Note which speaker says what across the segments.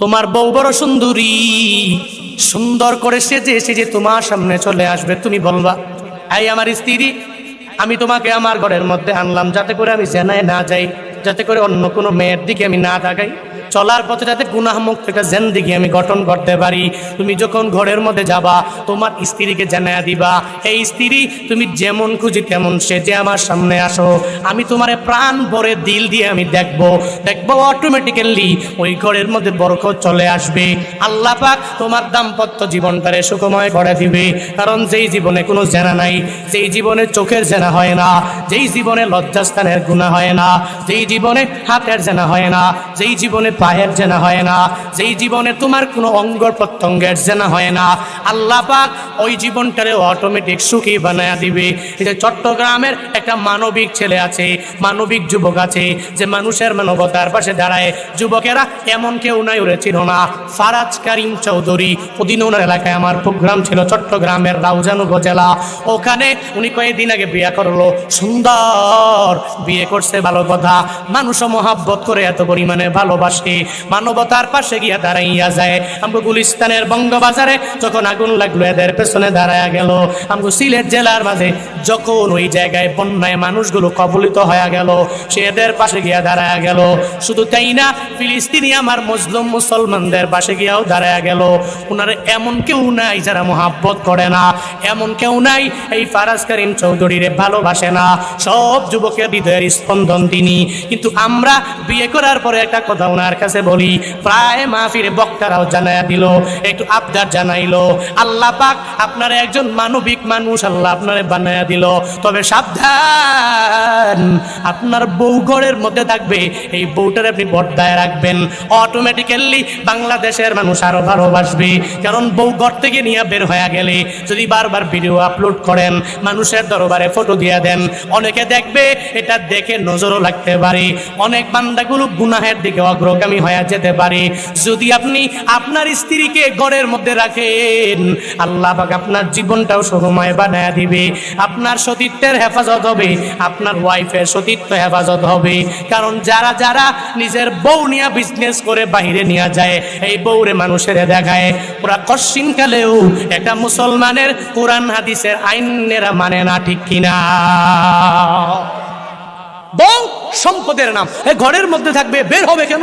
Speaker 1: তোমার বউ বড় সুন্দরী। সুন্দর করে সেজে সেজে তোমার সামনে চলে আসবে, তুমি বলবা, এই আমার স্ত্রী, আমি তোমাকে আমার ঘরের মধ্যে আনলাম, যাতে করে আমি জেনায় না যাই, যাতে করে অন্য কোনো মেয়ের দিকে আমি না তাকাই। চলার পথে যাতে গুনাহমুক্ত একটা জেন্দিগি আমি গঠন করতে পারি। তুমি যখন ঘরের মধ্যে যাবা, তোমার স্ত্রীকে জানায়া দিবা এই স্ত্রী, তুমি যেমন খুঁজি তেমন সে যে আমার সামনে আসো। আমি তোমার প্রাণ ভরে দিল দিয়ে আমি দেখব। দেখব অটোমেটিক্যালি ওই ঘরের মধ্যে বরকত চলে আসবে। আল্লাহ পাক তোমার দাম্পত্য জীবনটারে সুখময় করে দিবে। কারণ যেই জীবনে কোনো জেনা নাই, যেই জীবনে চোখের জেনা হয় না, যেই জীবনে লজ্জাস্থানের গুণা হয় না, যেই জীবনে হাতের জেনা হয় না, যেই জীবনে পায়ের জেনা হয় না, যেই জীবনে তোমার কোনো অঙ্গ প্রত্যঙ্গের জেনা হয় না, আল্লাহ পাক ওই জীবনটারে অটোমেটিক সুখী বানায়া দিবে। যে চট্টগ্রামের একটা মানবিক ছেলে আছে, মানবিক যুবক আছে, যে মানুষের মানবতার পাশে দাঁড়ায়। যুবকেরা এমন কেউ নাই, ওরে না। ফারাজ কারিম চৌধুরী, ওদিন ওনার এলাকায় আমার প্রোগ্রাম ছিল চট্টগ্রামের রাউজান উপজেলা ওখানে উনি কয়েকদিন আগে বিয়ে করল। সুন্দর, বিয়ে করছে ভালো কথা। মানুষও মহাব্বত করে এত পরিমাণে ভালোবাসে। মানবতার পাশে গিয়া দাঁড়াইয়া যায়। আমরা গুলিস্তানের বঙ্গবাজারে যখন আগুন লাগল, এদের পেছনে দাঁড়ায়া গেল। আমরা সিলেট জেলার মাঝে যখন ওই জায়গায় বন্যায় মানুষগুলো কবলিত হয়ে গেল, সে এদের পাশে গিয়া দাঁড়ায়া গেল। শুধু তাই না, ফিলিস্তিনি আমার মুসলিম মুসলমানদের পাশে গিয়াও দাঁড়ায়া গেল। ওনার এমন কেউ নাই যারা মোহাব্বত করে না। এমন কেউ নাই এই ফারাজ করিম চৌধুরীরে ভালোবাসে না। সব যুবকের হৃদয়ের স্পন্দন তিনি। কিন্তু আমরা বিয়ে করার পরে একটা কথা ওনার কাছে বলি, প্রায় মাহফির বক্তারাও জানাইয়া দিল, একটু আবদার জানাইলো। আল্লাহ পাক আপনার একজন মানবিক মানুষ আল্লাহ আপনারে বানাইয়া দিল। তবে সাবধান, আপনার বউ ঘরের মধ্যে থাকবে, এই বউটার আপনি বর্দায় রাখবেন। অটোমেটিক্যালি বাংলাদেশের মানুষ আরও ভালোবাসবে। কারণ বউ ঘর থেকে নিয়ে বের হয়ে গেলে যদি বারবার ভিডিও আপলোড করেন, মানুষের দরবারে ফটো দিয়ে দেন, অনেকে দেখবে এটা দেখে নজরও লাগতে পারে। অনেক বান্দাগুলো গুনাহের দিকে অগ্রগামী। হয়ে যেতে পারে। যদি আপনি আপনার স্ত্রীকে ঘরের মধ্যে রাখেন, আল্লাহ আপনার জীবনটাও সুখময় বানায় দিবে। আপনার সতীত্বের হেফাজত হবে, আপনার ওয়াইফের সতীত্ব হেফাজত হবে। কারণ যারা যারা নিজের বউ নিয়ে বিজনেস করে বাইরে নিয়ে যায়, এই বউরে মানুষের দেখায়। ওরা কশিনকালেও একটা মুসলমানের কোরআন হাদিসের আইনেরা মানে না, ঠিক কিনা? বউ সম্পদের নাম। ঘরের মধ্যে থাকবে, বের হবে কেন?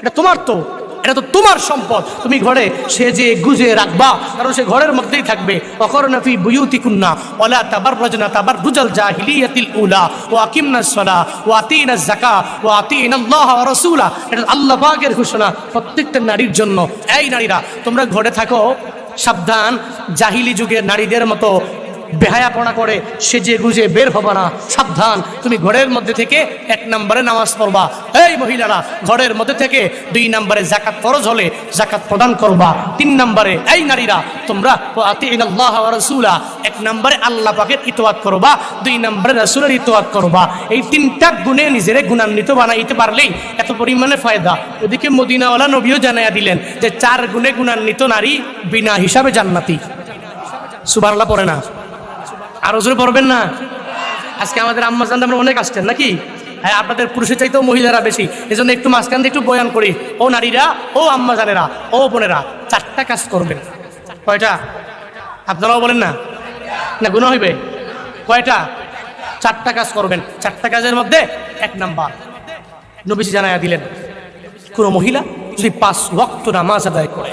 Speaker 1: এটা তোমার তো, এটা তো তোমার সম্পদ। তুমি ঘরে সে যে গুজে রাখবা, কারণ সে ঘরের মধ্যেই থাকবে। অকরনাফি বুয়ুতি কুন্না ওলা তাবার রজনা তাবার রুজাল জাহিলিয়াতিল উলা, ও আকিমনা সলা, ও আতিনা জাকা ও আতিন আল্লাহ রসুলা। এটা আল্লাহ পাকের ঘোষণা প্রত্যেকটা নারীর জন্য। এই নারীরা, তোমরা ঘরে থাকো, সাবধান, জাহিলি যুগের নারীদের মতো বেহায়াপনা করে, সেজে গুজে বের হবা না। সাবধান, তুমি ঘরের মধ্যে থেকে এক নম্বরে নামাজ পড়বা। এই মহিলারা, ঘরের মধ্যে থেকে দুই নম্বরে জাকাত ফরজ হলে জাকাত প্রদান করবা। তিন নম্বরে, এই নারীরা, তোমরা রসুলা, এক নম্বরে আল্লাহ পাকের ইতোয়াত করবা, দুই নম্বরে রসুলের ইতোয়াত করবা। এই তিনটা গুণে নিজেরে গুণান্বিত বানাইতে পারলেই এত পরিমাণে ফায়দা। ওদিকে মদিনাওয়ালা নবীও জানাইয়া দিলেন যে, চার গুণে গুণান্বিত নারী বিনা হিসাবে জান্নাতি। সুবারলা পড়ে না। আরও জোরে পড়বেন না? আজকে আমাদের আম্মা জানতে আমরা অনেক আসছেন, নাকি? হ্যাঁ আপনাদের পুরুষের চাইতেও মহিলারা বেশি। এই জন্য একটু মাঝখান দিয়ে একটু বয়ান করি। ও নারীরা, ও আম্মা জানেরা, ও বোনেরা, চারটা কাজ করবেন। কয়টা? আপনারাও বলেন না? না গুণ হইবে? কয়টা? চারটা কাজ করবেন। চারটা কাজের মধ্যে এক নাম্বার, নবীজি জানাইয়া দিলেন, কোন মহিলা যদি পাঁচ ওয়াক্ত নামাজ আদায় করে,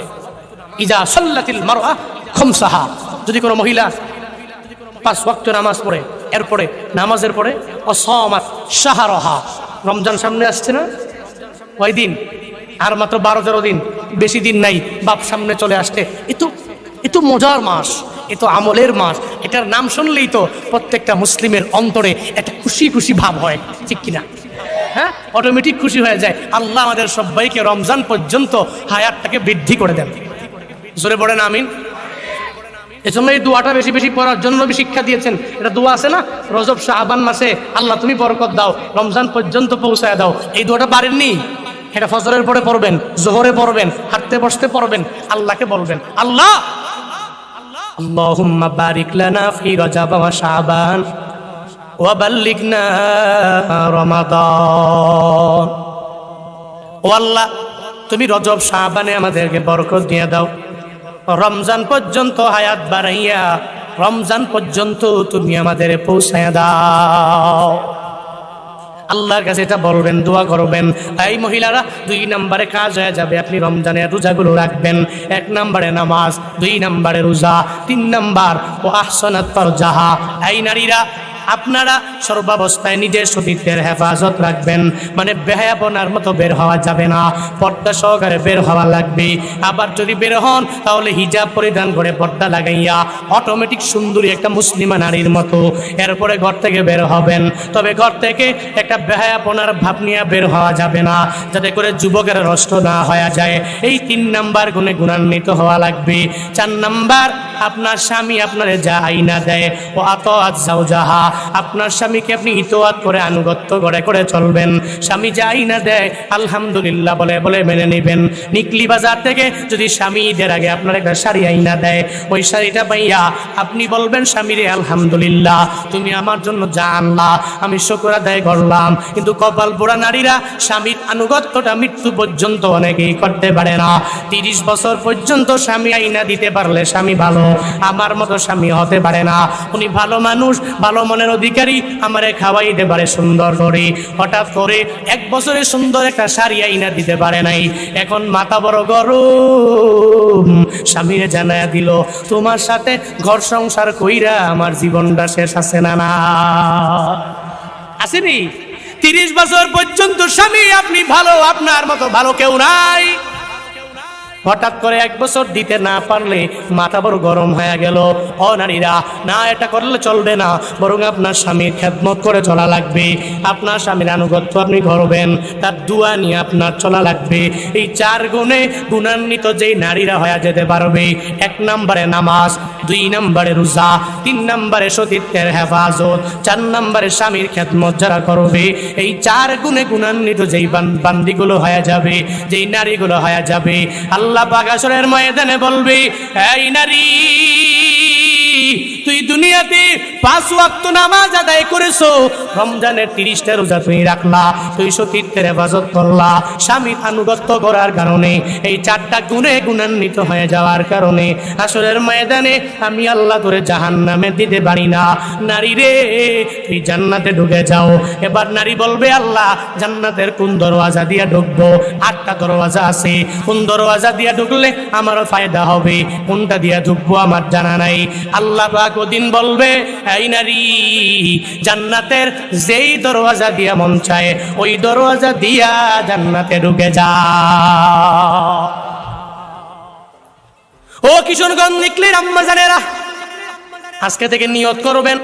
Speaker 1: ইজা সাল্লাতিল মারআ খমসাহা, যদি কোনো মহিলা পাঁচ ওয়াক্ত নামাজ পড়ে। এরপরে, নামাজের পরে, অসমাত সাহারহা রমজান সামনে আসছে না? ওই দিন? আর মাত্র বারো তেরো দিন। বেশি দিন নাই, বাপ সামনে চলে আসছে। এ তো এ তো মজার মাস, এ তো আমলের মাস। এটার নাম শুনলেই তো প্রত্যেকটা মুসলিমের অন্তরে একটা খুশি খুশি ভাব হয়। ঠিক কিনা? হ্যাঁ? অটোমেটিক খুশি হয়ে যায়। আল্লাহ আমাদের সবাইকে রমজান পর্যন্ত হায়াতটাকে বৃদ্ধি করে দেন। জোরে পড়েন আমিন। এজন্য এই দোয়াটা বেশি বেশি পড়ার জন্য নবী শিক্ষা দিয়েছেন এটা দোয়া আছে না রজব শাহবান মাসে আল্লাহ তুমি বরকত দাও রমজান পর্যন্ত পৌঁছায় দাও এই দোয়াটা পারেননি এটা ফজরের পরে পড়বেন জোহরে পড়বেন হাঁটতে বসতে পড়বেন আল্লাহকে বলবেন আল্লাহ اللهم بارك لنا في رجب وشعبان وبلغنا رمضان ও আল্লাহ তুমি রজব শাহবানে আমাদেরকে বরকত দিয়ে দাও রমজান পর্যন্ত হায়াত বাড়াইয়া, রমজান পর্যন্ত তুমি আমাদের পৌঁছায় দাও। আল্লাহর কাছে এটা বলবেন, দোয়া করবেন। এই মহিলারা, দুই নম্বরে কাজ হয়ে যাবে, আপনি রমজানের রোজাগুলো রাখবেন। এক নম্বরে নামাজ, দুই নম্বরে রোজা, তিন নম্বর ও আহসনাত জাহা এই নারীরা আপনারা সর্বাবস্থায় নিজের সতীত্বের হেফাজত রাখবেন। মানে বেহায়াপনার মতো বের হওয়া যাবে না। পর্দা সহকারে বের হওয়া লাগবে। আবার যদি বের হন, তাহলে হিজাব পরিধান করে পর্দা লাগাইয়া অটোমেটিক সুন্দরী একটা মুসলিমা নারীর মতো এরপরে ঘর থেকে বের হবেন। তবে ঘর থেকে একটা বেহায়াপনার ভাব নিয়ে বের হওয়া যাবে না, যাতে করে যুবকের নষ্ট না হওয়া যায়। এই তিন নাম্বার গুণে গুণান্বিত হওয়া লাগবে। চার নাম্বার আপনার স্বামী আপনার যা আইনা দেয়। ও আত যাও যাহা আপনার স্বামীকে আপনি ইতোয়াত করে আনুগত্য করে করে চলবেন। স্বামী যা আইনা দেয়, আলহামদুলিল্লাহ বলে বলে মেনে নেবেন। নিকলি বাজার থেকে যদি স্বামী ঈদের আগে আপনার একটা শাড়ি আইনা দেয়, ওই শাড়িটা পাইয়া আপনি বলবেন, স্বামীরে আলহামদুলিল্লাহ, তুমি আমার জন্য যা আনলা, আমি শুকর আদায় করলাম। কিন্তু কপাল পোড়া নারীরা স্বামীর আনুগত্যটা মৃত্যু পর্যন্ত অনেকেই করতে পারে না। তিরিশ বছর পর্যন্ত স্বামী আইনা দিতে পারলে স্বামী ভালো আমার মতো স্বামী হতে পারে না। উনি ভালো মানুষ, ভালো মনের অধিকারী, আমারে খাওয়াইতে পারে সুন্দর করে। হঠাৎ করে এক বছরে সুন্দর একটা শাড়ি আইনা দিতে পারে নাই। এখন মাথা বড় গরম। স্বামীরে জানায়া দিল, তোমার সাথে ঘর সংসার কইরা আমার জীবনটা শেষ আছে না না। আসেনি? তিরিশ বছর পর্যন্ত স্বামী আপনি ভালো, আপনার মতো ভালো কেউ নাই। হঠাৎ করে এক বছর দিতে না পারলে মাথা বড় গরম হয়ে গেল। ও নারীরা, না, এটা করলে চলবে না। বরং আপনার স্বামীর খেদমত করে চলা লাগবে। আপনার স্বামীর আনুগত্য আপনি করবেন তার দুয়া নিয়ে আপনার চলা লাগবে। এই চার গুণে গুণান্বিত যেই নারীরা হয়ে যেতে পারবে, এক নম্বরে নামাজ, দুই নম্বরে রোজা, তিন নম্বরে সতীত্বের হেফাজত, চার নম্বরে স্বামীর খেদমত যারা করবে, এই চার গুণে গুণান্বিত যেই বান- বান্দিগুলো হয়ে যাবে, যেই নারীগুলো হয়ে যাবে, আল্লাহ বাগাসরের ময়দানে বলবি এই নারী তুই দুনিয়াতে পাঁচ ওয়াক্ত নামাজ আদায় করেছ। রমজানের তিরিশটা রোজা তুই রাখলা তুই সতীর্থের হেফাজত করলা। স্বামীর আনুগত্য করার কারণে, এই চারটা গুণে গুণান্বিত হয়ে যাওয়ার কারণে আসরের ময়দানে আমি আল্লাহ তোরে জাহান নামে দিতে পারি না। নারী রে, তুই জান্নাতে ঢুকে যাও। এবার নারী বলবে, আল্লাহ, জান্নাতের কোন দরওয়াজা দিয়া ঢুকবো? আটটা দরওয়াজা আছে। কোন দরওয়াজা দিয়া ঢুকলে আমারও ফায়দা হবে। কোনটা দিয়া ঢুকবো আমার জানা নাই। আল্লাহ পাক ওদিন বলবে এই নারী। জান্নাতের যেই দরওয়াজা দিয়া মন চায়, ওই দরওয়াজা দিয়া জান্নাতে ঢুকে যা। ও কিশোরগঞ্জ নিকলির আম্মা জানেরা আজকে থেকে নিয়ত করবেন।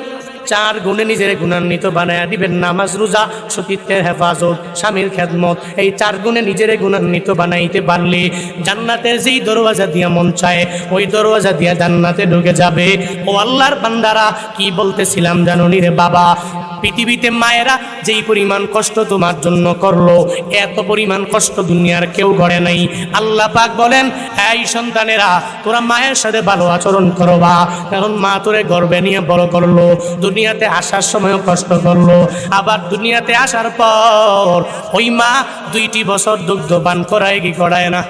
Speaker 1: চার গুণে নিজের গুণান্বিত বানায়া দিবেন নামাজ, রোজা, সতীত্বের হেফাজত, স্বামীর খেদমত। এই চার গুণে নিজের গুণান্বিত বানাইতে পারলে জান্নাতের যেই দরওয়াজা দিয়া মন চায়, ওই দরওয়াজা দিয়া জান্নাতে ঢুকে যাবে। ও আল্লাহর বান্দারা, কি বলতেছিলাম জানুনি রে বাবা? পৃথিবীতে মায়েরা যেই পরিমাণ কষ্ট তোমার জন্য করল, এত পরিমাণ কষ্ট দুনিয়ার কেউ করে নাই। আল্লাহ পাক বলেন, এই সন্তানেরা, তোরা মায়ের সাথে ভালো আচরণ করবা, কারণ মা তোরে গর্বে নিয়ে বড় করল। দুনিয়াতে আসার সময়ও কষ্ট করল। আবার দুনিয়াতে আসার পর ওই মা দুইটি বছর দুগ্ধ পান করায় কি করায় না?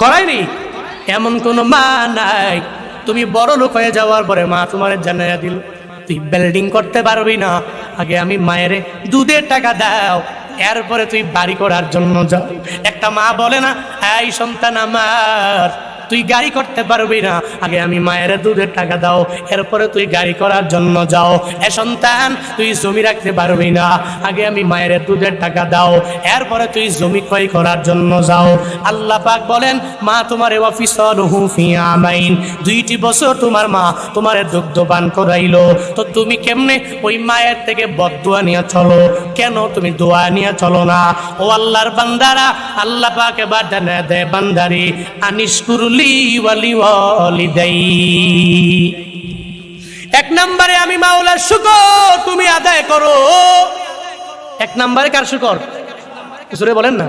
Speaker 1: করায়নি? এমন কোনো মা নাই। তুমি বড় লোক হয়ে যাওয়ার পরে মা তোমার জানাইয়া দিল, তুই বিল্ডিং করতে পারবি না। আগে আমি মায়ের দুধের টাকা দাও, এরপরে তুই বাড়ি করার জন্য যাও একটা মা বলে না, এই সন্তান আমার তুই গাড়ি করতে পারবি না। আগে আমি মায়ের দুধের টাকা দাও, এরপরে তুই গাড়ি করার জন্য যাও। এ সন্তান, তুই জমি রাখতে পারবি না। আগে আমি মায়ের দুধের টাকা দাও, এরপরে তুই জমি ক্রয় করার জন্য যাও। আল্লাহ পাক বলেন, মা, তোমার অফিসর আমাইন। দুইটি বছর তোমার মা তোমার দুগ্ধ পান করাইলো। তো তুমি কেমনে ওই মায়ের থেকে বদুয়া নিয়ে চলো? কেন তুমি দোয়া নিয়ে চলো না? ও আল্লাহর বান্দারা, আল্লাহ পাক এবার জানা দেয়, বান্দারি আনিস এক নম্বরে আমি মাওলার শুকর তুমি আদায় করো। এক নম্বরে কার শুকর? জোরে বলেন না।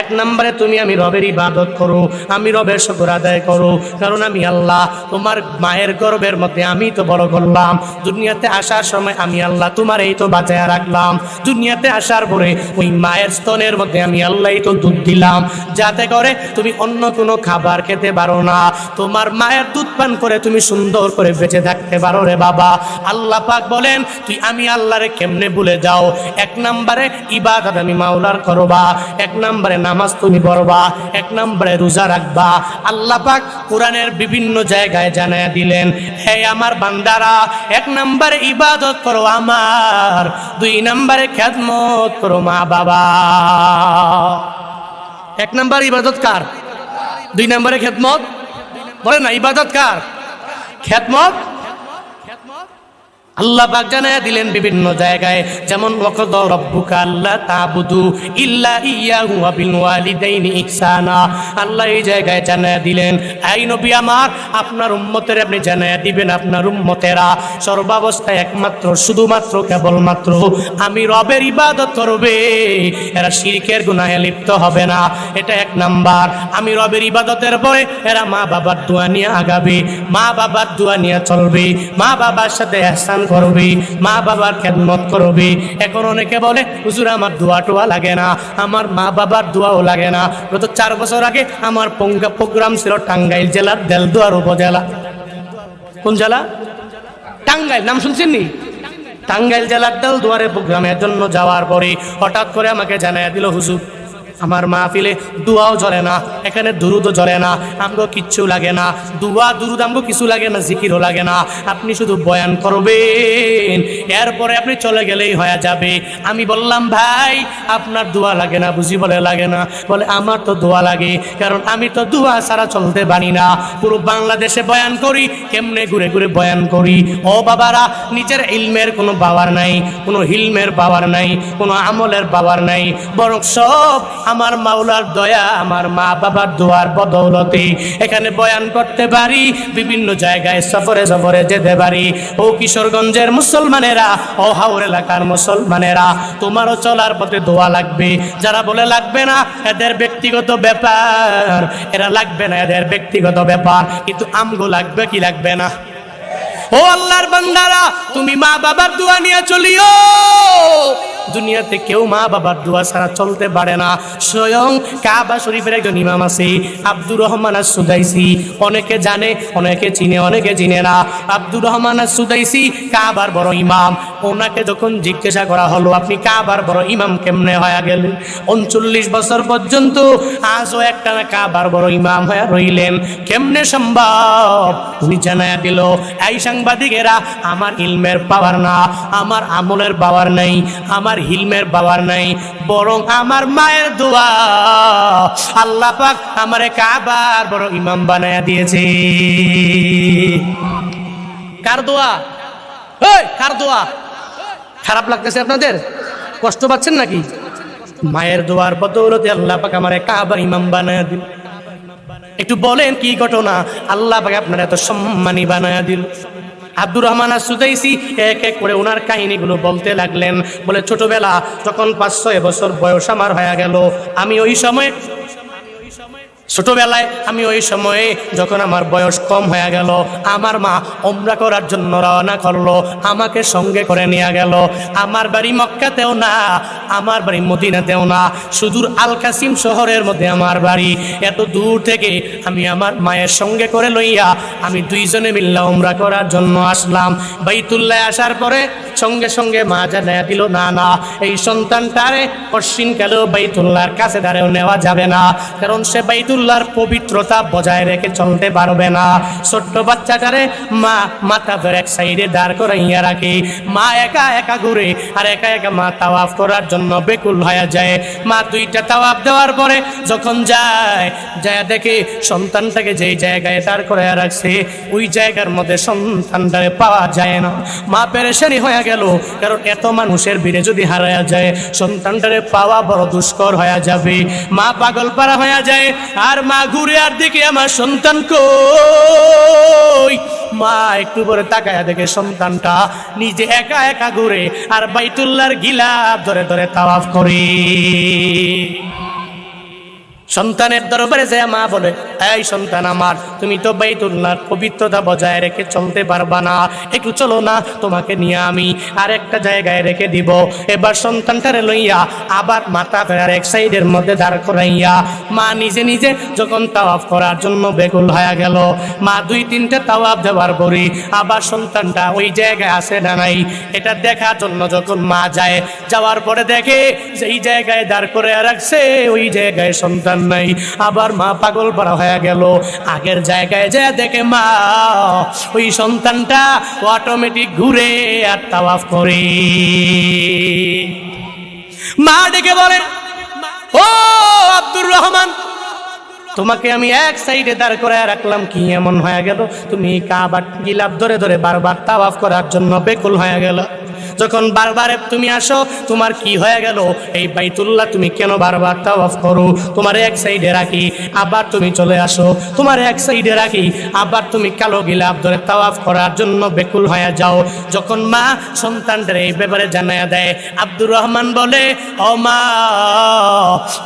Speaker 1: এক নম্বরে তুমি আমি রবের ইবাদত করো, আমি রবের শুকর আদায় করো। কারণ আমি আল্লাহ, তোমার মায়ের গর্বের মধ্যে আমি তো বড় করলাম। দুনিয়াতে আসার সময় আমি আল্লাহ তোমার এই তো বাঁচায় রাখলাম। দুনিয়াতে আসার পরে ওই মায়ের স্তনের মধ্যে আমি আল্লাহ তো দুধ দিলাম। যাতে করে তুমি অন্য কোনো খাবার খেতে পারো না। তোমার মায়ের দুধ পান করে তুমি সুন্দর করে বেঁচে থাকতে পারো রে বাবা। আল্লাহ পাক বলেন, তুই আমি আল্লাহরে কেমনে ভুলে যাও? এক নম্বরে ইবাদত আমি মাওলার করবা। এক নম্বরে নামাজ তুমি পড়বা, এক নম্বরে রোজা রাখবা। আল্লাহ পাক কোরআনের বিভিন্ন জায়গায় জানায় দিলেন, হে আমার বান্দারা, এক নম্বরে ইবাদত করো আমার, দুই নম্বরে খ্যাতমত করো মা বাবা। এক নম্বর ইবাদত কার? দুই নম্বরে খেদমত? বলে না, ইবাদত কার? খেদমত? আল্লাহ পাক জানায় দিলেন বিভিন্ন জায়গায়, যেমন, ওয়াকদ রব্বুকা আল্লাহ তাবুদু ইল্লা ইয়াহু ওয়া বিল ওয়ালিদাইনি ইহসানা। আল্লাহ এই জায়গায় জানায় দিলেন, আই নবী আমার, আপনার উম্মতের আপনি জানায় দিবেন আপনার উম্মতেরা। সর্বাবস্থায় একমাত্র, শুধুমাত্র, কেবলমাত্র আমি রবের ইবাদত করবে। এরা শিরকের গুনাহে লিপ্ত হবে না। এটা এক নাম্বার। আমি রবের ইবাদতের পরে এরা মা বাবার দোয়া নিয়ে আগাবে মা বাবার দোয়া নিয়ে চলবে মা বাবার সাথে এহসান করবে মা বাবার খেদমত করবে। এখন অনেকে বলে, হুজুর, আমার দোয়া টোয়া লাগে না, আমার মা বাবার দোয়াও লাগে না। গত চার বছর আগে আমার পঙ্গা প্রোগ্রাম ছিল টাঙ্গাইল জেলার দেলদুয়ার উপজেলা। কোন জেলা? টাঙ্গাইল, নাম শুনছেন নি? টাঙ্গাইল জেলার দেলদুয়ারে প্রোগ্রামের জন্য যাওয়ার পরে হঠাৎ করে আমাকে জানাই দিল, হুজুর আমার মাহফিলে দুয়াও জ্বলে না, এখানে দুরুদও জ্বলে না, আমগো কিচ্ছু লাগে না। দুয়া, দুরুদ আমগো কিছু লাগে না, জিকিরও লাগে না। আপনি শুধু বয়ান করবেন, এরপরে আপনি চলে গেলেই হয়ে যাবে। আমি বললাম, ভাই, আপনার দোয়া লাগে না, বুঝি বলে লাগে না। বলে, আমার তো দোয়া লাগে, কারণ আমি তো দোয়া ছাড়া চলতে পারি না। পুরো বাংলাদেশে বয়ান করি, কেমনে ঘুরে ঘুরে বয়ান করি? ও বাবারা, নিজের ইলমের কোনো বাবার নাই, কোনো হিলমের বাবার নাই, কোনো আমলের বাবার নাই, বরং সব আমার মাওলার দয়া, আমার মা বাবার দোয়ার বদৌলতে এখানে বয়ান করতে পারি, বিভিন্ন জায়গায় সফরে সফরে যেতে পারি। ও কিশোরগঞ্জের মুসলমানেরা, ও হাওর এলাকার মুসলমানেরা, তোমারও চলার পথে দোয়া লাগবে। যারা বলে লাগবে না, এদের ব্যক্তিগত ব্যাপার। এরা লাগবে না, এদের ব্যক্তিগত ব্যাপার। কিন্তু আমগো লাগবে কি লাগবে না? ও আল্লাহর বান্দারা, তুমি মা বাবার দোয়া নিয়ে চলিও। দুনিয়াতে কেউ মা বাবার দোয়া ছাড়া চলতে পারে না। স্বয়ং কাবা শরীফের একজন ইমাম আছে, আব্দুর রহমান আর সুদাইসি অনেকে জানে, অনেকে চিনে অনেকে চিনে না। আব্দুর রহমান আর সুদাইসি কাবার বড় ইমাম। ওনাকে যখন জিজ্ঞাসা করা হলো, আপনি কাবার বড় ইমাম কেমনে হয়ে গেলেন? উনচল্লিশ বছর পর্যন্ত আজও একটা না কাবার বড় ইমাম হয়ে রইলেন। কেমনে সম্ভব? উনি জানায়া দিল, এই সাংবাদিকেরা, আমার ইলমের পাওয়ার না, আমার আমলের পাওয়ার নেই, আমার হিলমের পাওয়ার নাই, বরং আমার মায়ের দোয়া। আল্লাহ পাক আমারে কাবার বড় ইমাম বানায়া দিয়েছে। কার দোয়া? কার দোয়া? খারাপ লাগতেছে আপনাদের? কষ্ট পাচ্ছেন নাকি? মায়ের দোয়ার বদৌলতে আল্লাহ পাক আমারে কাবার ইমাম বানায়া দিল। একটু বলেন কি ঘটনা? আল্লাহ পাক আপনার এত সম্মানী বানায়া দিল। আব্দুর রহমান সুদাইসি এক এক করে ওনার কাহিনীগুলো বলতে লাগলেন। বলে, ছোটবেলা যখন পাঁচ ছয় বছর বয়স আমার হয়ে গেল, আমি ওই সময় ছোটবেলায় আমি ওই সময়ে যখন আমার বয়স কম হয়ে গেল, আমার মা ওমরা করার জন্য রওনা করল, আমাকে সঙ্গে করে নিয়ে গেল। আমার বাড়ি মক্কাতেও না, আমার বাড়ি মদিনাতেও না, সুদূর আল কাসিম শহরের মধ্যে আমার বাড়ি। এত দূর থেকে আমি আমার মায়ের সঙ্গে করে লইয়া আমি দুইজনে মিল্লা ওমরা করার জন্য আসলাম। বাইতুল্লাহ আসার পরে সঙ্গে সঙ্গে মা জানাইয়া দিল, না না, এই সন্তানটারে পশ্চিমকালেও বাইতুল্লাহর কাছে দাঁড়েও নেওয়া যাবে না। কারণ সে বাইতুল্লাহর পবিত্রতা বজায় রেখে চলতে পারবে না। ছোট্ট বাচ্চাটারে মা, মাথা ধরে এক সাইডে দাঁড় করাইয়া রাখে। মা একা একা ঘুরে আর একা একা মা তাওয়াফ করার জন্য বেকুল হয়ে যায়। মা দুইটা তাওয়াফ দেওয়ার পরে যখন যায় যায় দেখে সন্তানটাকে যেই জায়গায় দাঁড় করে রাখছে, ওই জায়গার মধ্যে সন্তানটারে পাওয়া যায় না। মা পেরেশানি হয়ে গেল, কারণ এত মানুষের ভিড়ে যদি হারায়া যায়, সন্তানটারে পাওয়া বড় দুষ্কর হয়ে যাবে। মা পাগল পারা হয়ে যায় আর মা ঘুরে আর দেখে আমার সন্তান কই? মা একটু পরে তাকায় দেখে সন্তানটা নিজে একা একা ঘুরে আর বাইতুল্লার গিলাপ ধরে ধরে তাওয়াফ করে। সন্তানের দরবারে যায় মা বলে, এই সন্তান আমার, তুমি তো বাইতুল্লাহর পবিত্রতা বজায় রেখে চলতে পারবা না। একটু চলো না, তোমাকে নিয়ে আমি আর একটা জায়গায় রেখে দিব। এবার সন্তানটারে লইয়া আবার মাথা ফেরার এক সাইডের মধ্যে দাঁড় করাইয়া মা নিজে নিজে যখন তাওয়াফ করার জন্য বেকুল হয়ে গেল, মা দুই তিনটে তাওয়াফ দেওয়ার পরই আবার সন্তানটা ওই জায়গায় আসে না নাই। এটা দেখার জন্য যখন মা যায়, যাওয়ার পরে দেখে এই জায়গায় দাঁড় করে রাখছে, ওই জায়গায় সন্তান নাই। আবার মা পাগল পাড়া হয়ে গেল। আগের জায়গায় যে দেখে মা, ওই সন্তানটা অটোমেটিক ঘুরে আর তাওয়াফ করে। মা ডেকে বলেন ও আব্দুর রহমান, তোমাকে আমি এক সাইডে দাঁড় করে রাখলাম। কি এমন হয়ে গেল? তুমি কাবার গিলাপ ধরে ধরে বারবার তাওয়াফ করার জন্য বেকুল হয়ে গেল। যখন বারবার তুমি আসো, তোমার কি হয়ে গেল? এই বাইতুল্লাহ তুমি কেন বারবার তাওয়াফ করো? তোমার এক সাইডে রাখি, আবার তুমি চলে আসো। তোমার এক সাইডে রাখি, আবার তুমি কালো গিলাপ ধরে তাওয়াফ করার জন্য বেকুল হয়ে যাও। যখন মা সন্তানদের এই ব্যাপারে জানায়া দেয়, আব্দুর রহমান বলে, ও মা,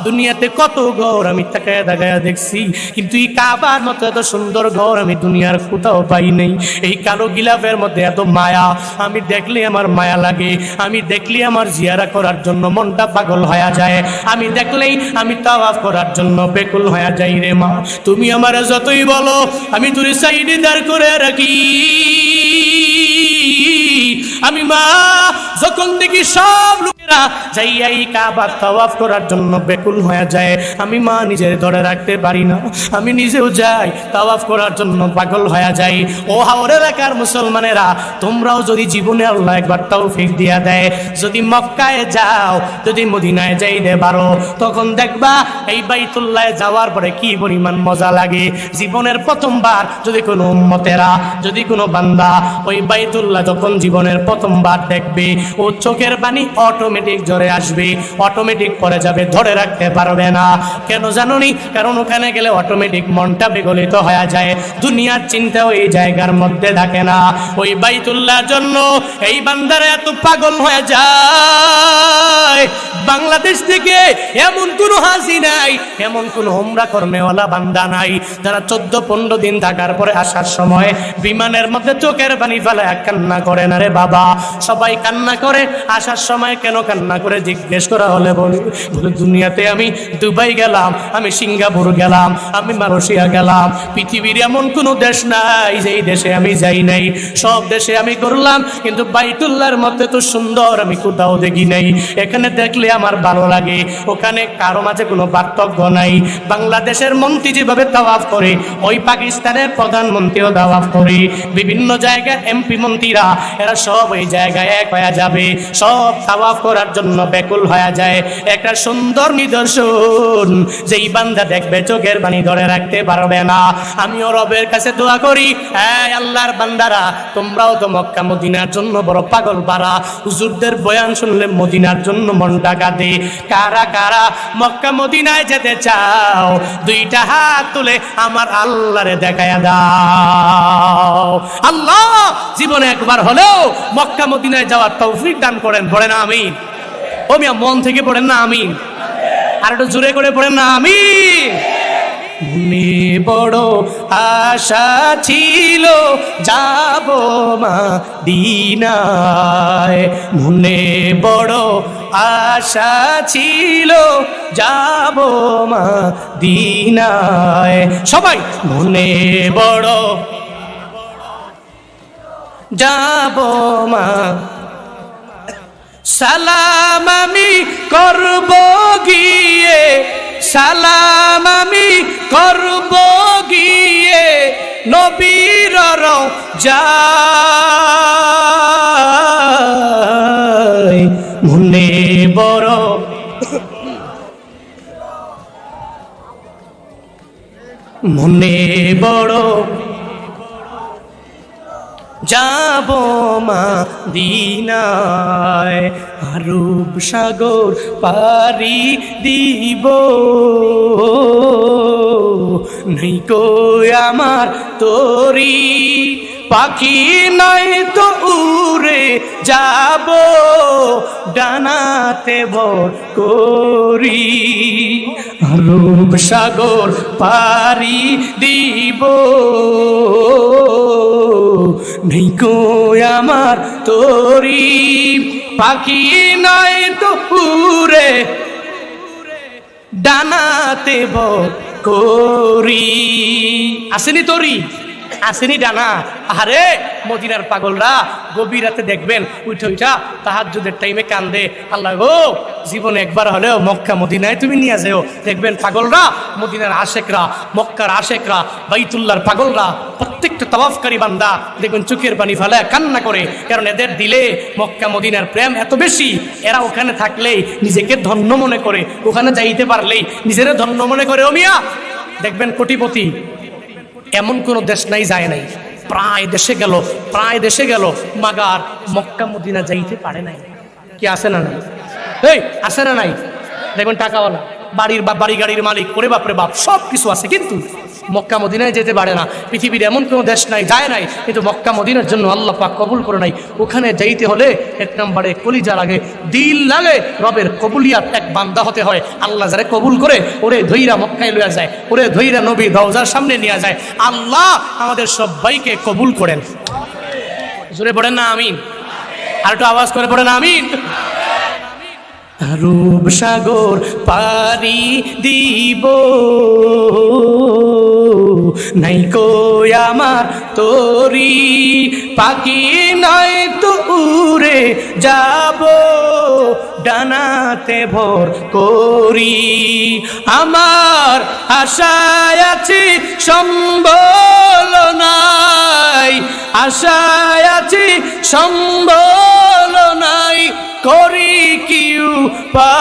Speaker 1: দুনিয়াতে কত ঘর আমি তাকায় তাকায় দেখছি, কিন্তু এই কাবার মতো এত সুন্দর ঘর আমি দুনিয়ার কোথাও পাই নাই। এই কালো গিলাফের মধ্যে এত মায়া, আমি দেখলে আমার মায়া লাগে। আমি দেখলি আমার জিয়ারা করার জন্য মনটা পাগল হয়ে যায়। আমি দেখলেই আমি তাওয়াফ করার জন্য বেকুল হয়ে যাই রে মা। তুমি আমার যতই বলো, আমি তুই সাইডে দাঁড় করে রাখি। আমি মা যখন দেখি সব লোকেরা যাইয়া এই কাবা তাওয়াফ করার জন্য বেকুল হয়ে যায়, আমি মা নিজের ধরে রাখতে পারি না। আমি নিজেও যাই তাওয়াফ করার জন্য পাগল হয়ে যাই। ও হাওর এলাকার মুসলমানেরা, তোমরাও যদি জীবনে আল্লাহ একবার তৌফিক দিয়া দেয়, যদি মক্কায় যাও, যদি মদিনায় যাইতে পারো, তখন দেখবা এই বাইতুল্লায় যাওয়ার পরে কি পরিমাণ মজা লাগে। জীবনের প্রথমবার যদি কোনো উম্মতেরা, যদি কোনো বান্দা, ওই বাইতুল্লাহ যখন জীবনের প্রথমবার দেখবে ও চোখের পানি অটোমেটিক জোরে আসবে। অটোমেটিক পরে যাবে, ধরে রাখতে পারবে না। কেন জানুনি? কারণ ওখানে গেলে অটোমেটিক মনটা বিগলিত হয়ে যায়। দুনিয়ার চিন্তা ওই জায়গার মধ্যে থাকে না। ওই বাইতুল্লাহর জন্য এই বান্দারা এত পাগল হয়ে যায়। বাংলাদেশ থেকে এমন কোনো হাসি নাই, এমন কোনো হোমরা কর্মেওয়ালা বান্দা নাই, যারা চোদ্দ পনেরো দিন থাকার পরে আসার সময় বিমানের মধ্যে চোখের পানি ফেলায় কান্না করে না রে বাবা। সবাই কান্না করে, আসার সময় কেন কান্না করে জিজ্ঞেস করা হলে বলি, বলে, দুনিয়াতে আমি দুবাই গেলাম, আমি সিঙ্গাপুর গেলাম, আমি মালয়েশিয়া গেলাম, পৃথিবীর এমন কোনো দেশ নাই যেই দেশে আমি যাই নাই। সব দেশে আমি করলাম কিন্তু বাইতুল্লাহর মধ্যে তো সুন্দর, আমি কোথাও দেখি নাই। এখানে দেখলে আমার ভালো লাগে, ওখানে কারও মাঝে কোনো পার্থক্য নাই। বাংলাদেশের মন্ত্রী যেভাবে তাওয়াফ করে, ওই পাকিস্তানের প্রধানমন্ত্রীও তাওয়াফ করে। বিভিন্ন জায়গায় এমপি মন্ত্রীরা, এরা সব ওই জায়গায় এক হয়ে যাবে। সব তাওয়াফ করার জন্য বেকুল হয়ে যায়। একটা সুন্দর নিদর্শন। যেই বান্দা দেখবে চোখের পানি ধরে রাখতে পারবে না। আমিও রবের কাছে দোয়া করি হ্যাঁ আল্লাহর বান্দারা, তোমরাও তো মক্কা, মদিনার জন্য বড় পাগল পারা। হুজুরদের বয়ান শুনলে মদিনার জন্য মনটা কাঁদে। কারা কারা মক্কা, মদিনায় যেতে চাও? দুইটা হাত তুলে আমার আল্লাহরে দেখায়া দাও। আল্লাহ, জীবনে একবার হলেও মক্কা, মদিনায় যাওয়ার তৌফিক দান করেন, পড়েন আমিন। ও মিয়া, মন থেকে পড়েন না আমিন। আর একটু জোরে করে পড়েন না আমিন। মনে বড় আশা ছিল, যাব মা দিনায় মনে বড় আশা ছিল, যাব মা দিনায় সবাই, মনে বড়, যাব মা সালাম আমি করব গিয়ে সালাম আমি করব গিয়ে নবীর যায় মনে বড় মনে বড় যাব মা দিনায় আরব সাগর পারি দিব। নেই কো আমার তোরি, পাখি নয় তো উড়ে যাব, ডানাতে বর করি। রূপ সাগর পারি দিব। নেই আমার তোরি, পাখি নয় তো পুরে ডানাতে বর করি। আসেনি তোরি? আসেনি ডানা। আরে মদিনার পাগলরা গভীর রাতে দেখবেন, উঠে উঠা তাহাজ্জুদের টাইমে কান্দে। আল্লাহ জীবনে একবার হলেও মক্কা মদিনায় তুমি নিয়ে যেও। দেখবেন পাগলরা, মদিনার আশেকরা, মক্কার আশেকরা, বাইতুল্লাহর পাগলরা, প্রত্যেকটা তওয়াফকারী বান্দা দেখবেন চোখের পানি ফেলে কান্না করে। কারণ এদের দিলে মক্কা মদিনার প্রেম এত বেশি, এরা ওখানে থাকলেই নিজেকে ধন্য মনে করে। ওখানে যাইতে পারলেই নিজেরা ধন্য মনে করে। ও মিয়া, দেখবেন কোটিপতি এমন কোনো দেশ নাই, যায় নাই। প্রায় দেশে গেল, প্রায় দেশে গেল, মাগার মক্কা মদিনা যাইতে পারে নাই। কি আছে না নাই? এই, আছে না নাই? দেখুন টাকাওয়ালা, বাড়ির বা বাড়ি গাড়ির মালিক করে বাপরে বাপ সব কিছু আছে, কিন্তু মক্কা মদিনায় যেতে পারে না। পৃথিবীর এমন কোনো দেশ নাই, যায় নাই, কিন্তু মক্কা মদিনার জন্য আল্লাহ পাক কবুল করে নাই ওখানে যাইতে হলে এক নম্বরে কলিজা লাগে, দিল লাগে, রবের কবুলিয়াত এক বান্দা হতে হয়। আল্লাহ যারা কবুল করে, ওরে ধৈরা মক্কায় লইয়া যায়, ওরে ধৈরা নবী দরজার সামনে নিয়ে যায়। আল্লাহ আমাদের সবাইকে কবুল করেন। জোরে পড়েন না, আমিন। আর একটু আওয়াজ করে পড়েন, আমিন। রূপ সাগর পারি দিব। নাই কই আমার তোরি, পাখি নয় তো উড়ে যাব। ডানাতে ভর করি, আমার আশায় আছি সম্বল নাই। আশায় আছি সম্বল নাই। করি পাই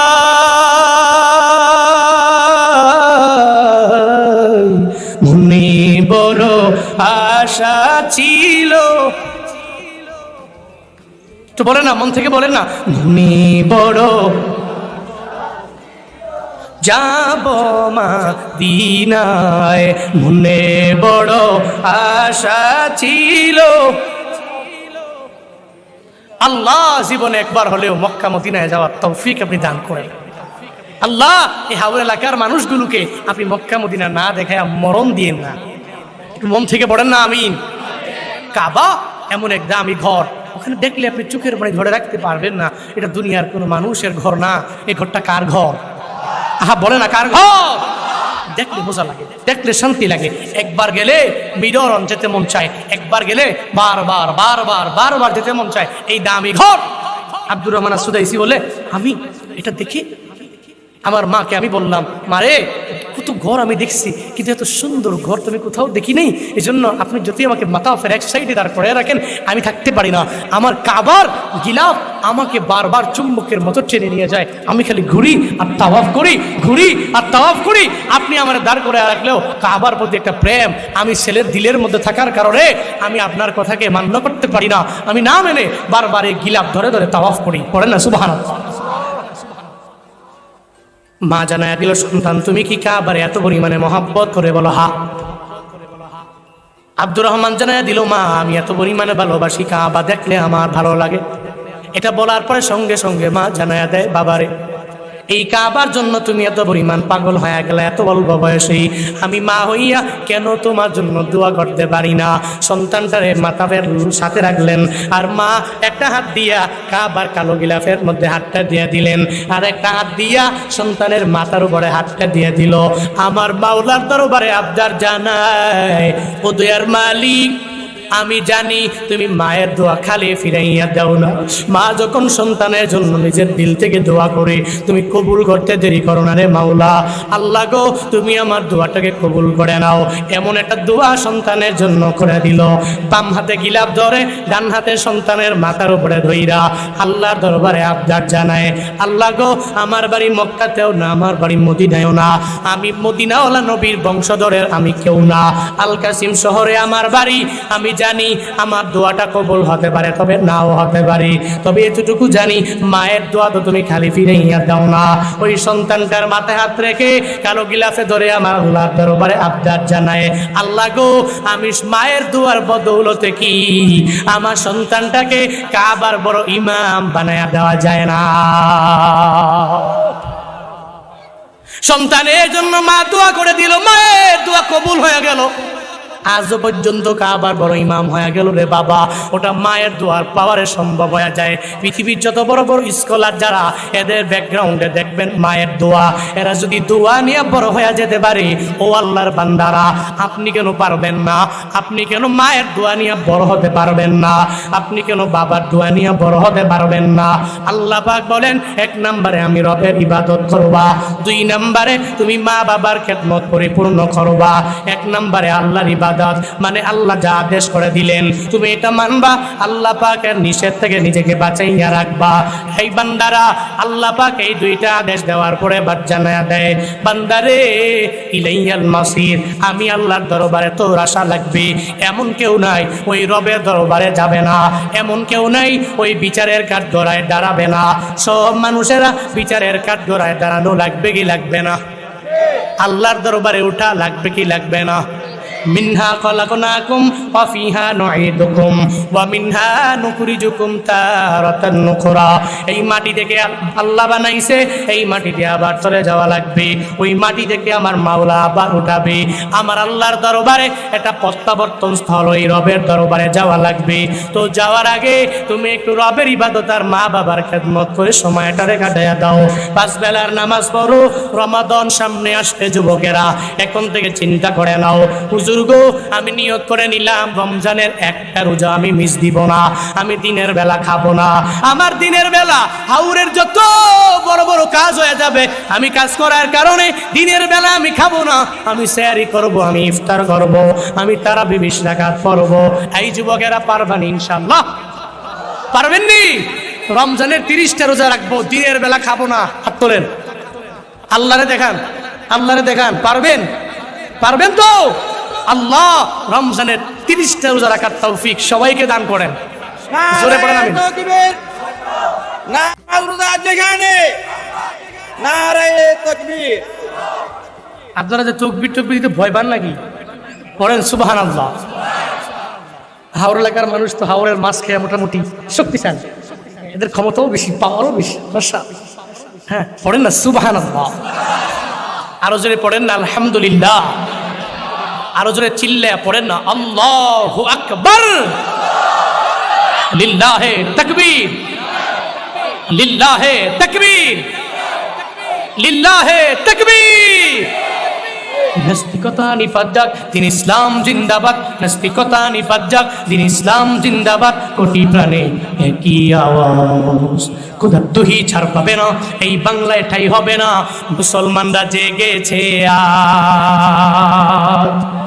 Speaker 1: মনে বড় আশা ছিল। তো বলে না, মন থেকে বলেন না। মনে বড় যাব মা দিনায় মনে বড় আশা ছিল। আল্লাহ জীবনে একবার হলেও মক্কা মদিনায় যাওয়ার তৌফিক আপনি দান করেন। আল্লাহ, এই হাওড় এলাকার মানুষগুলোকে আপনি মক্কা মদিনা না দেখায় মরণ দিয়েন না। একটু মন থেকে পড়েন না, আমিন। কাবা এমন এক দামি ঘর, ওখানে দেখলে আপনি চোখের পানি ধরে রাখতে পারবেন না। এটা দুনিয়ার কোনো মানুষের ঘর না এই ঘরটা কার ঘর? আহা, বলে না কার ঘর? দেখলে মজা লাগে, দেখলে শান্তি লাগে। একবার গেলে বিদরণ যেতে মন চায়, একবার গেলে বারবার বারবার বারবার যেতে মন চায়। এই দামি ঘর। আব্দুর রহমান সুদাইসি বলে, আমি এটা দেখি, আমার মাকে আমি বললাম, মারে ঘর আমি দেখছি, কিন্তু এত সুন্দর ঘর তুমি কোথাও দেখি নেই। এই জন্য আপনি যদি আমাকে মাথা ফের এক সাইডে দাঁড় করে রাখেন, আমি থাকতে পারি না। আমার কাবার গিলাফ আমাকে বারবার চুম্বকের মতো টেনে নিয়ে যায়। আমি খালি ঘুরি আর তাওয়াফ করি, ঘুরি আর তাওয়াফ করি। আপনি আমার দাঁড় করে রাখলেও কাবার প্রতি একটা প্রেম, আমি ছেলের দিলের মধ্যে থাকার কারণে আমি আপনার কথাকে মান্য করতে পারি না। আমি না মেনে বারবার এই গিলাফ ধরে ধরে তাওয়াফ করি। পড়েন না শুভ সুবাহ মা জানায় দিল সন্তান, তুমি কি কাবার এত পরিমাণে মহাব্বত করে বলো হা? আব্দুর রহমান জানায়, দিল মা, আমি এত পরিমাণে ভালোবাসি কাবা, দেখলে আমার ভালো লাগে। এটা বলার পরে সঙ্গে সঙ্গে মা জানায় দেয়, বাবারে এই কাবার জন্য তুমি এত পরিমাণ পাগল হয়ে গেলে, এত অল্প বয়সেই। আমি মা হইয়া কেন তোমার জন্য দোয়া করতে পারি না? সন্তানটারে মাথাফের সাথে রাখলেন। আর মা একটা হাত দিয়া কাবার কালো গিলাফের মধ্যে হাতটা দিয়ে দিলেন। আর একটা হাত দিয়া সন্তানের মাথার উপরে হাতটা দিয়ে দিল। আমার বাউলার দরবারে আবদার জানায়, ও দয়ার মালিক আমি জানি তুমি মায়ের দোয়া খালি ফিরাইয়া দাও না। মা যখন সন্তানের জন্য নিজের দিল থেকে দোয়া করে, তুমি কবুল করতে দেরি করো না রে মাওলা। আল্লাহ গো, তুমি আমার দোয়াটাকে কবুল করে নাও। এমন একটা দোয়া সন্তানের জন্য করে দিল। বাম হাতে গিলাপ ধরে, ডান হাতে সন্তানের মাথার উপরে ধইরা আল্লাহর দরবারে আবদার জানায়, আল্লাহ গো, আমার বাড়ি মক্কাতেও না, আমার বাড়ি মদিনায়ও না। আমি মদিনাওয়ালা নবীর বংশধরের আমি কেউ না। আল কাসিম শহরে আমার বাড়ি, আমি জানি আমার দোয়াটা কবুল হতে পারে, তবে নাও হতে পারে। তবে এতটুকু জানি, মায়ের দোয়া তো তুমি খালি ফিরে ইয়া দাও না। ওই সন্তানটার মাথায় হাত রেখে কালো গিলাফে ধরে আমার আল্লাহর দরবারে আবদার জানায়, আল্লাহ গো, আমি মায়ের দোয়ার বদৌলতে কি? আমার সন্তানটাকে কাবার বড় ইমাম বানায়া দেওয়া যায় না। সন্তানের জন্য মা দোয়া করে দিল, মায়ের দোয়া কবুল হয়ে গেল। আজও পর্যন্ত কাবার বড় ইমাম হয়ে গেল রে বাবা। ওটা মায়ের দোয়ার পাওয়ারে সম্ভব হয়ে যায়। পৃথিবীর যত বড় বড় স্কলার যারা, এদের ব্যাকগ্রাউন্ডে দেখবেন মায়ের দোয়া। এরা যদি দোয়া নিয়ে বড় হয়ে যেতে পারে, ও আল্লাহর বান্দারা, আপনি কেন পারবেন না? আপনি কেন মায়ের দোয়া নিয়ে বড় হতে পারবেন না? আপনি কেন বাবার দোয়া নিয়ে বড় হতে পারবেন না? আল্লাহ পাক বলেন, এক নম্বরে আমি রবের ইবাদত করবা। দুই নম্বরে তুমি মা বাবার খেদমত পরিপূর্ণ করবা। এক নম্বরে আল্লাহর ইবাদত মানে আল্লাহ যা আদেশ করে দিলেন। তুমি এটা মানবা? আল্লাহ পাকের নিষেধ থেকে নিজেকে বাঁচাইয়া রাখবা। এই বান্দারা, আল্লাহ পাক এই দুইটা আদেশ দেওয়ার পরে বাচ্চা জানায়া দেয়, বান্দারে, ইলাইয়াল মাসির, আমি আল্লাহর দরবারে তোর আশা লাগবে। এমন কেউ নাই, ওই রবের দরবারে যাবে না। এমন কেউ নাই, ওই বিচারের কাঠ গড়ায় দাঁড়াবে না। সব মানুষেরা বিচারের কাঠ গড়ায় দাঁড়ানো লাগবে কি লাগবে না? আল্লাহর দরবারে উঠা লাগবে কি লাগবে না? মিনহা খলাকনাকুম ওয়া ফিহা নুঈদুকুম ওয়া মিনহা নুখরিজুকুম তারাতান নুখরা। এই মাটি থেকে আল্লাহ বানাইছে, এই মাটিতে আবার চলে যাওয়া লাগবে। ওই মাটি থেকে আমার মাওলা আবার উঠাবে। আমার আল্লাহর দরবারে এটা প্রত্যাবর্তন স্থল, ওই রবের দরবারে যাওয়া লাগবে। তো যাওয়ার আগে তুমি একটু রবের ইবাদত আর মা বাবার খেদমত করে সময়টারে কাটাইয়া দাও। পাঁচ বেলার নামাজ পড়ো, রমাদন সামনে আসতে যুবকেরা। এখন থেকে চিন্তা করে নাও, হুজুর গো আমি নিয়ত করে নিলাম, রমজানের একটা রোজা আমি মিস দিব না, আমি দিনের বেলা খাব না। আমার দিনের বেলা হাউরের যত বড় বড় কাজ হয়ে যাবে, আমি কাজ করার কারণে দিনের বেলা আমি খাব না, আমি স্যারি করব, আমি ইফতার করব, আমি তারা বিবিশ রাখাত পড়ব। এই যুবকেরা পারবেন ইনশাল্লাহ পারবেননি রমজানের তিরিশটা রোজা রাখব, দিনের বেলা খাব না। হাত তোলেন। আল্লাহরে দেখান আল্লাহরে দেখান, পারবেন? পারবেন তো? আল্লাহ রমজানের তিরিশটা রোজা রাখার তৌফিক সবাইকে দান করেন।
Speaker 2: তকবীর
Speaker 1: আপনারা যে তকবির টকবির দিতে ভয় পান নাকি? পড়েন সুবাহান আল্লাহ হাওড় এলাকার মানুষ তো হাওড়ের মাছ খেয়ে মোটামুটি শক্তিশালী। এদের ক্ষমতাও বেশি, পাওয়ারও বেশি হ্যাঁ পড়েন না সুবাহান আল্লাহ আরও জোরে পড়েন না, আলহামদুলিল্লাহ। আরও জোরে চিল্লে পড়েন না, আল্লাহ আকবর। লিল্লাহে তকবীর। লিল্লাহে তকবীর। লিল্লাহে তকবীর। নাস্তিকতা নিপাত যাক দিন ইসলাম জিন্দাবাদ। নাস্তিকতা যাক দিন ইসলাম জিন্দাবাদ। কোটি প্রাণে একই আওয়াজ। কোথার তুহি ছাড় পাবে না। এই বাংলায় ঠাই হবে না। মুসলমানরা জেগেছে আজ।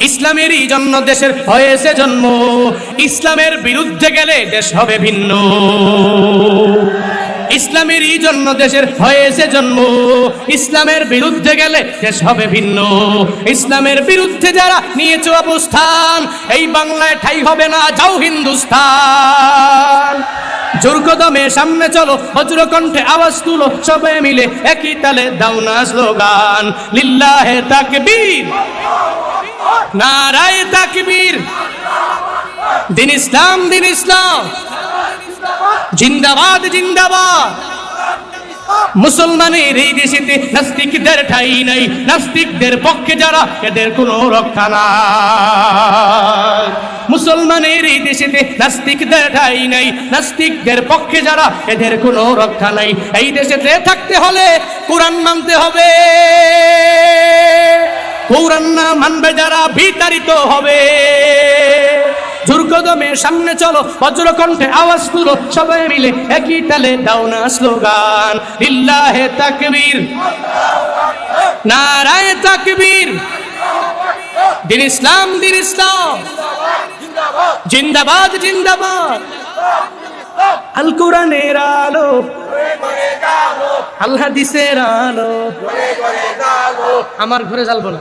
Speaker 1: ইসলামেরই জন্য দেশের হয়েছে জন্ম। ইসলামের বিরুদ্ধে গেলে দেশ হবে ভিন্ন। ইসলামেরই জন্য দেশের হয়েছে জন্ম। ইসলামের বিরুদ্ধে গেলে দেশ হবে ভিন্ন। ইসলামের বিরুদ্ধে যারা নিয়েছে অবস্থান, এই বাংলায় ঠাই হবে না, যাও হিন্দুস্তান। জোর কদমে সামনে চলো বজ্রকণ্ঠে আওয়াজ তুলো সবাই মিলে একই তালে দাও না স্লোগান। লিল্লাহে নারায় তাকবীর। দিন ইসলাম দিন ইসলাম। জিন্দাবাদ জিন্দাবাদ। মুসলমানের এই দেশেতে নাস্তিকদের ঠাই নাই। নাস্তিকদের পক্ষে যারা, এদের কোনো রক্ষা নাই। মুসলমানের এই দেশেতে নাস্তিকদের ঠাই নাই। নাস্তিকদের পক্ষে যারা, এদের কোনো রক্ষা নাই। এই দেশেতে থাকতে হলে কোরআন মানতে হবে। কোরআন মানবে যারা বিতাড়িত হবে। দুর্গদমে সামনে চলো, বজ্রকণ্ঠে আওয়াজ তুলো, সবাই মিলে একই তালে দাও না স্লোগান। লিল্লাহে তাকবীর, নারায়ে তাকবীর। দিন ইসলাম দিন ইসলাম। জিন্দাবাদ জিন্দাবাদ। আল কোরআনের আলো। আল্লাহ দিসের আলো। আমার ঘরে জ্বালবো না।